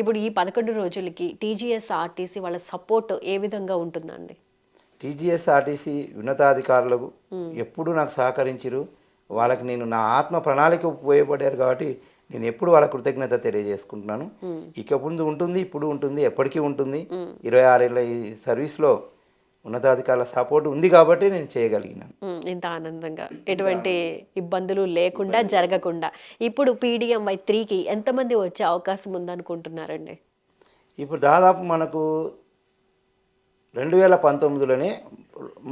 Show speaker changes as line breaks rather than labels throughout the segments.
ఇప్పుడు ఈ పదకొండు రోజులకి టీజీఎస్ ఆర్టీసీ వాళ్ళ సపోర్ట్ ఏ విధంగా ఉంటుందండి?
టీజీఎస్ ఆర్టీసీ ఉన్నతాధికారులకు ఎప్పుడు నాకు సహకరించారు. వాళ్ళకి నేను నా ఆత్మ ప్రణాళిక ఉపయోగపడారు కాబట్టి నేను ఎప్పుడు వాళ్ళ కృతజ్ఞత తెలియజేసుకుంటున్నాను. ఇక ముందు ఉంటుంది ఇప్పుడు ఉంటుంది ఎప్పటికీ ఉంటుంది. ఇరవై ఆరేళ్ళ ఈ సర్వీస్లో ఉన్నతాధికారుల సపోర్ట్ ఉంది కాబట్టి నేను చేయగలిగినాను
ఇంత ఆనందంగా. ఎటువంటి ఇబ్బందులు లేకుండా జరగకుండా. ఇప్పుడు పీడిఎం వై త్రీకి ఎంతమంది వచ్చే అవకాశం ఉందనుకుంటున్నారండి?
ఇప్పుడు దాదాపు మనకు రెండు వేల పంతొమ్మిదిలోనే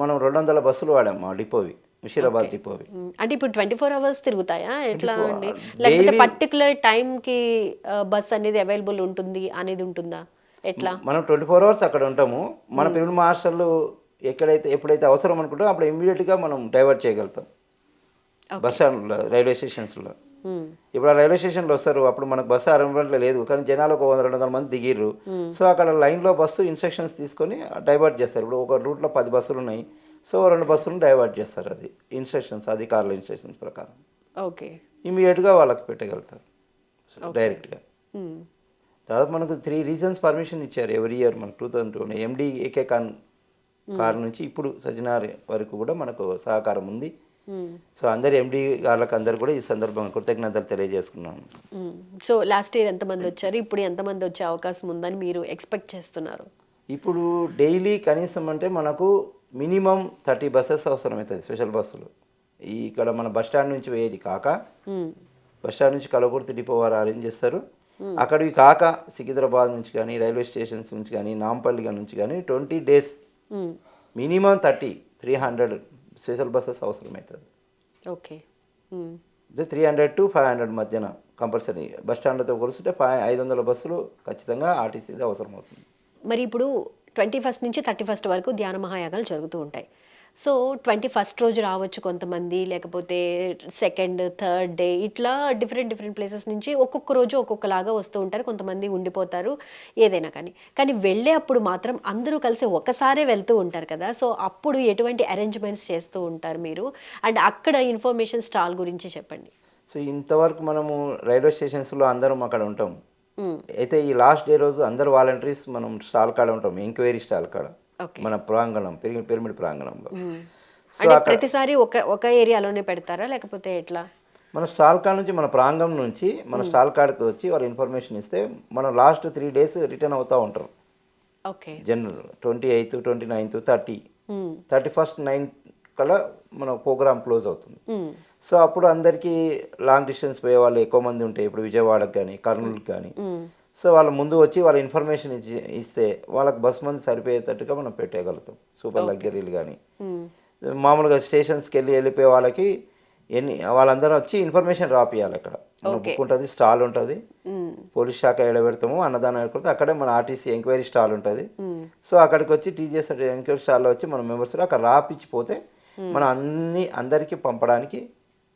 మనం రెండు వందల బస్సులు వాడాం మా డిపోవి ముషీరాబాద్ డిపోవి.
అంటే ఇప్పుడు ట్వంటీ ఫోర్ అవర్స్ తిరుగుతాయా? ఎట్లా అండి. లేకపోతే పర్టికులర్ టైంకి బస్ అనేది అవైలబుల్ ఉంటుంది అనేది ఉంటుందా? ఎట్లా?
మనం ట్వంటీ ఫోర్ అవర్స్ అక్కడ ఉంటాము. మన పిల్లలు మాస్టర్లు ఎక్కడైతే ఎప్పుడైతే అవసరం అనుకుంటామో అప్పుడు ఇమీడియట్గా మనం డైవర్ట్ చేయగలుగుతాం. బస్ స్టాండ్లో రైల్వే స్టేషన్స్లో. ఇప్పుడు ఆ రైల్వే స్టేషన్లో వస్తారు. అప్పుడు మనకు బస్సు అరవట్లో లేదు. కానీ జనాలు ఒక వంద రెండు వందల మంది దిగిర్రు. సో అక్కడ లైన్లో బస్సు ఇన్స్ట్రక్షన్స్ తీసుకొని డైవర్ట్ చేస్తారు. ఇప్పుడు ఒక రూట్లో పది బస్సులు ఉన్నాయి. సో రెండు బస్సులను డైవర్ట్ చేస్తారు అది. ఇన్స్ట్రక్షన్స్ అధికారుల ఇన్స్ట్రక్షన్స్ ప్రకారం.
ఓకే.
ఇమీడియట్గా వాళ్ళకి పెట్టగలుగుతారు. డైరెక్ట్గా. దాదాపు మనకు త్రీ రీజన్స్ పర్మిషన్ ఇచ్చారు ఎవ్రీ ఇయర్ మనకు two thousand two MD AK Khan car నుంచి ఇప్పుడు సజ్జనార్ వరకు కూడా మనకు సహకారం ఉంది. సో అందరు ఎండి గారులకు అందరు కూడా ఈ సందర్భంగా కృతజ్ఞతలు తెలియజేసుకున్నాను.
సో లాస్ట్ ఇయర్ ఎంతమంది వచ్చారు? ఇప్పుడు ఎంతమంది వచ్చే అవకాశం ఉందని మీరు ఎక్స్పెక్ట్ చేస్తున్నారు?
ఇప్పుడు డైలీ కనీసం అంటే మనకు మినిమం థర్టీ బస్సెస్ అవసరం అవుతుంది స్పెషల్ బస్సులు ఇక్కడ మన బస్ స్టాండ్ నుంచి పోయేది కాక బస్ స్టాండ్ నుంచి కలకుర్తి డిపో వారు అరేంజ్ చేస్తారు. అక్కడివి కాక సికింద్రాబాద్ నుంచి కానీ రైల్వే స్టేషన్స్ నుంచి కానీ నాంపల్లి నుంచి కానీ twenty days
um,
minimum thirty three hundred special buses అవసరం అవుతుంది
ఓకే
అంటే three hundred to five hundred మధ్యన కంపల్సరీ. బస్ స్టాండ్లతో కొలుస్తుంటే ఫైవ్ ఐదు వందల బస్సులు ఖచ్చితంగా ఆర్టీసీది అవసరం అవుతుంది
మరి ఇప్పుడు ట్వంటీ ఫస్ట్ నుంచి థర్టీ ఫస్ట్ వరకు ధ్యాన మహాయాగాలు జరుగుతూ ఉంటాయి. సో ట్వంటీ ఫస్ట్ రోజు రావచ్చు కొంతమంది లేకపోతే సెకండ్ థర్డ్ డే ఇట్లా డిఫరెంట్ డిఫరెంట్ ప్లేసెస్ నుంచి ఒక్కొక్క రోజు ఒక్కొక్కలాగా వస్తూ ఉంటారు కొంతమంది ఉండిపోతారు ఏదైనా కానీ. కానీ వెళ్ళే అప్పుడు మాత్రం అందరూ కలిసి ఒకసారే వెళ్తూ ఉంటారు కదా. సో అప్పుడు ఎటువంటి అరేంజ్మెంట్స్ చేస్తూ ఉంటారు మీరు? అండ్ అక్కడ ఇన్ఫర్మేషన్ స్టాల్ గురించి చెప్పండి.
సో ఇంతవరకు మనము రైల్వే స్టేషన్స్లో అందరం అక్కడ ఉంటాం. అయితే ఈ లాస్ట్ డే రోజు అందరు వాలంటీర్స్ మనం స్టాల్ కాడ ఉంటాం ఎంక్వైరీ స్టాల్ కాడ. మన ప్రాంగణం పిరమిడ్ పిరమిడ్ ప్రాంగణంలో. సో
అంటే ప్రతిసారి ఒక ఒక ఏరియాలోనే పెడతారా? లేకపోతే ఎట్లా?
మన స్టాల్ కాడ నుంచి మన ప్రాంగణం నుంచి మన స్టాల్ కాడకి వచ్చి వాళ్ళు ఇన్ఫర్మేషన్ ఇస్తే మనం లాస్ట్ త్రీ డేస్ రిటర్న్ అవుతూ ఉంటాం
okay.
General twenty eighth twenty ninth thirty. Thirty first nine కల్లా మన ప్రోగ్రామ్ క్లోజ్ అవుతుంది. సో అప్పుడు అందరికీ లాంగ్ డిస్టెన్స్ పోయే వాళ్ళు ఎక్కువ మంది ఉంటాయి ఇప్పుడు విజయవాడకు కానీ కర్నూలుకి కానీ. సో వాళ్ళు ముందు వచ్చి వాళ్ళ ఇన్ఫర్మేషన్ ఇచ్చి ఇస్తే వాళ్ళకి బస్ మంది సరిపోయేటట్టుగా మనం పెట్టేయగలుగుతాం. సూపర్ లగ్జరీలు కానీ
మ్మ్.
మామూలుగా స్టేషన్స్కి వెళ్ళి వెళ్ళిపోయే వాళ్ళకి ఎన్ని వాళ్ళందరూ వచ్చి ఇన్ఫర్మేషన్ రాపియాలి అక్కడ. బుక్ ఉంటుంది స్టాల్ ఉంటుంది. పోలీస్ శాఖ ఎడబెడతాము అన్నదానం ఎడబెడితే అక్కడే మన ఆర్టీసీ ఎంక్వైరీ స్టాల్ ఉంటుంది. సో అక్కడికి వచ్చి టీజీఎస్ ఎంక్వైరీ స్టాల్లో వచ్చి మన మెంబర్స్ అక్కడ రాపిచ్చిపోతే మనం అన్ని అందరికీ పంపడానికి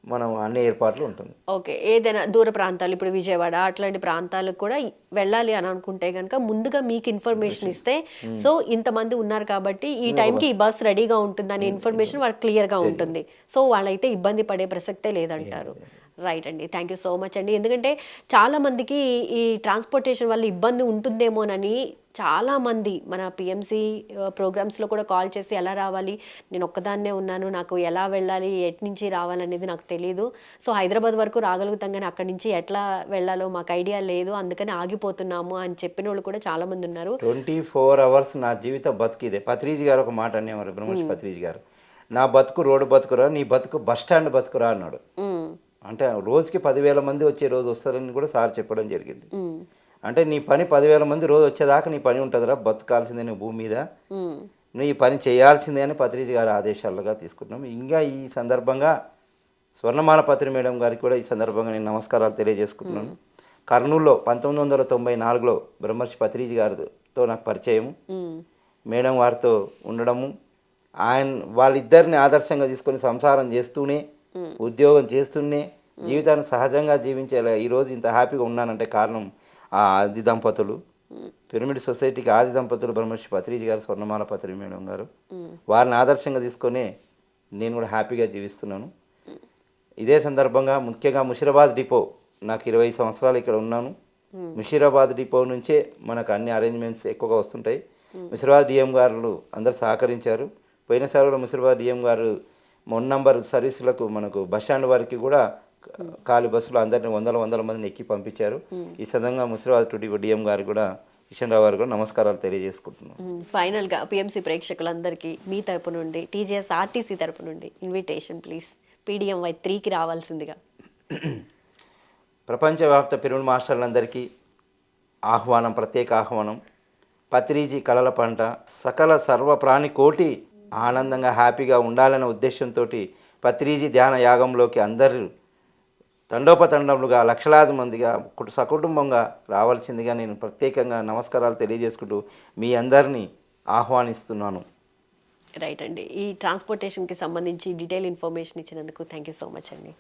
మనం అన్ని ఏర్పాట్లు ఉంటుంది.
ఓకే. ఏదైనా దూర ప్రాంతాలు ఇప్పుడు విజయవాడ అట్లాంటి ప్రాంతాలకు కూడా వెళ్ళాలి అని అనుకుంటే కనుక ముందుగా మీకు ఇన్ఫర్మేషన్ ఇస్తే సో ఇంతమంది ఉన్నారు కాబట్టి ఈ టైంకి ఈ బస్ రెడీగా ఉంటుంది అనే ఇన్ఫర్మేషన్ వాళ్ళకి క్లియర్గా ఉంటుంది. సో వాళ్ళైతే ఇబ్బంది పడే ప్రసక్తే లేదంటారు. రైట్ అండి. థ్యాంక్ యూ సో మచ్ అండి. ఎందుకంటే చాలా మందికి ఈ ట్రాన్స్పోర్టేషన్ వల్ల ఇబ్బంది ఉంటుందేమోనని చాలా మంది మన పిఎంసి ప్రోగ్రామ్స్లో కూడా కాల్ చేసి ఎలా రావాలి నేను ఒక్కదాన్నే ఉన్నాను నాకు ఎలా వెళ్ళాలి ఎటు నుంచి రావాలనేది నాకు తెలియదు సో హైదరాబాద్ వరకు రాగలుగుతాం కానీ అక్కడి నుంచి ఎట్లా వెళ్ళాలో మాకు ఐడియా లేదు. అందుకని ఆగిపోతున్నాము అని చెప్పిన వాళ్ళు కూడా చాలా మంది ఉన్నారు.
ట్వంటీ ఫోర్ అవర్స్ నా జీవిత బతికిదే పత్రిజీ గారు ఒక మాట అనేవారు బ్రహ్మర్షి పత్రిజీ గారు. నా బతుకు రోడ్డు బతుకురా నీ బతుకు బస్ స్టాండ్ బతుకురా అన్నాడు.
ఉమ్,
అంటే రోజుకి పదివేల మంది వచ్చే రోజు వస్తారని కూడా సార్ చెప్పడం జరిగింది. అంటే నీ పని పదివేల మంది రోజు వచ్చేదాకా నీ పని ఉంటుందిరా బతకాల్సిందే నీ భూమి మీద. నువ్వు ఈ పని చేయాల్సిందే అని పత్రిజీ గారి ఆదేశాలుగా తీసుకున్నాం. ఇంకా ఈ సందర్భంగా స్వర్ణమాల పత్రి మేడం గారికి కూడా ఈ సందర్భంగా నేను నమస్కారాలు తెలియజేసుకుంటున్నాను. కర్నూలులో పంతొమ్మిది వందల తొంభై నాలుగులో బ్రహ్మర్షి పత్రిజీ గారితో నాకు పరిచయం మేడం వారితో ఉండడము. ఆయన వాళ్ళిద్దరిని ఆదర్శంగా తీసుకొని సంసారం చేస్తూనే ఉద్యోగం చేస్తూనే జీవితాన్ని సహజంగా జీవించేలా ఈరోజు ఇంత హ్యాపీగా ఉన్నానంటే కారణం ఆ ఆది దంపతులు. పిరమిడ్ సొసైటీకి ఆది దంపతులు బ్రహ్మర్షి పత్రిజీ గారు స్వర్ణమాల పత్రి మేడం గారు. వారిని ఆదర్శంగా తీసుకొని నేను కూడా హ్యాపీగా జీవిస్తున్నాను. ఇదే సందర్భంగా ముఖ్యంగా ముషిరాబాద్ డిపో నాకు ఇరవై సంవత్సరాలు ఇక్కడ ఉన్నాను. ముషీరాబాద్ డిపో నుంచే మనకు అన్ని అరేంజ్మెంట్స్ ఎక్కువగా వస్తుంటాయి. ముషీరాబాద్ డిఎం గారు అందరు సహకరించారు. పోయినసారి కూడా ముషీరాబాద్ డిఎం గారు మొన్న నంబర్ సర్వీసులకు మనకు బస్ స్టాండ్ వరకు కూడా ఖాళీ బస్సులో అందరిని వందల వందల మందిని ఎక్కి పంపించారు. ఈ సందర్భంగా ముషీరాబాద్ టు డిఎం గారు కూడా కిషన్ రావు గారు కూడా నమస్కారాలు తెలియజేసుకుంటున్నాం.
ఫైనల్గా పిఎంసి ప్రేక్షకులందరికీ మీ తరపు నుండి టీజీఎస్ ఆర్టీసీ తరపు నుండి ఇన్విటేషన్ ప్లీజ్ పీడిఎం వై త్రీకి రావాల్సిందిగా.
ప్రపంచవ్యాప్త పిరమిడ్ మాస్టర్లందరికీ ఆహ్వానం ప్రత్యేక ఆహ్వానం. పత్రిజీ కలల పంట సకల సర్వ ప్రాణి కోటి ఆనందంగా హ్యాపీగా ఉండాలనే ఉద్దేశంతో పత్రిజీ ధ్యాన యాగంలోకి అందరూ తండోపతండములుగా లక్షలాది మందిగా సకుటుంబంగా రావాల్సిందిగా నేను ప్రత్యేకంగా నమస్కారాలు తెలియజేసుకుంటూ మీ అందరినీ ఆహ్వానిస్తున్నాను.
రైట్ అండి. ఈ ట్రాన్స్పోర్టేషన్కి సంబంధించి డీటెయిల్ ఇన్ఫర్మేషన్ ఇచ్చినందుకు థ్యాంక్ యూ సో మచ్ అండి.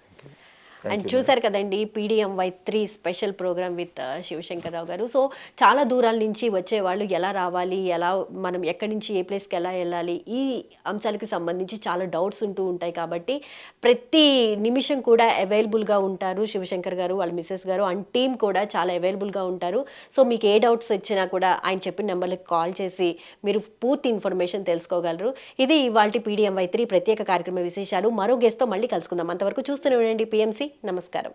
అండ్ చూసారు కదండి PDM Y three special programme with Shivashankar Rao గారు. సో చాలా దూరాల నుంచి వచ్చే వాళ్ళు ఎలా రావాలి ఎలా మనం ఎక్కడి నుంచి ఏ ప్లేస్కి ఎలా వెళ్ళాలి ఈ అంశాలకి సంబంధించి చాలా డౌట్స్ ఉంటూ ఉంటాయి కాబట్టి ప్రతి నిమిషం కూడా అవైలబుల్గా ఉంటారు శివశంకర్ గారు వాళ్ళ మిస్సెస్ గారు. అండ్ టీమ్ కూడా చాలా అవైలబుల్గా ఉంటారు. సో మీకు ఏ డౌట్స్ వచ్చినా కూడా ఆయన చెప్పిన నెంబర్కి కాల్ చేసి మీరు పూర్తి ఇన్ఫర్మేషన్ తెలుసుకోగలరు. ఇది ఇవాళ పీడిఎం వై త్రీ ప్రత్యేక కార్యక్రమ విశేషాలు. మరో గెస్ట్తో మళ్ళీ కలుసుకుందాం. అంతవరకు చూస్తూనే ఉండండి పిఎంసి నమస్కారం.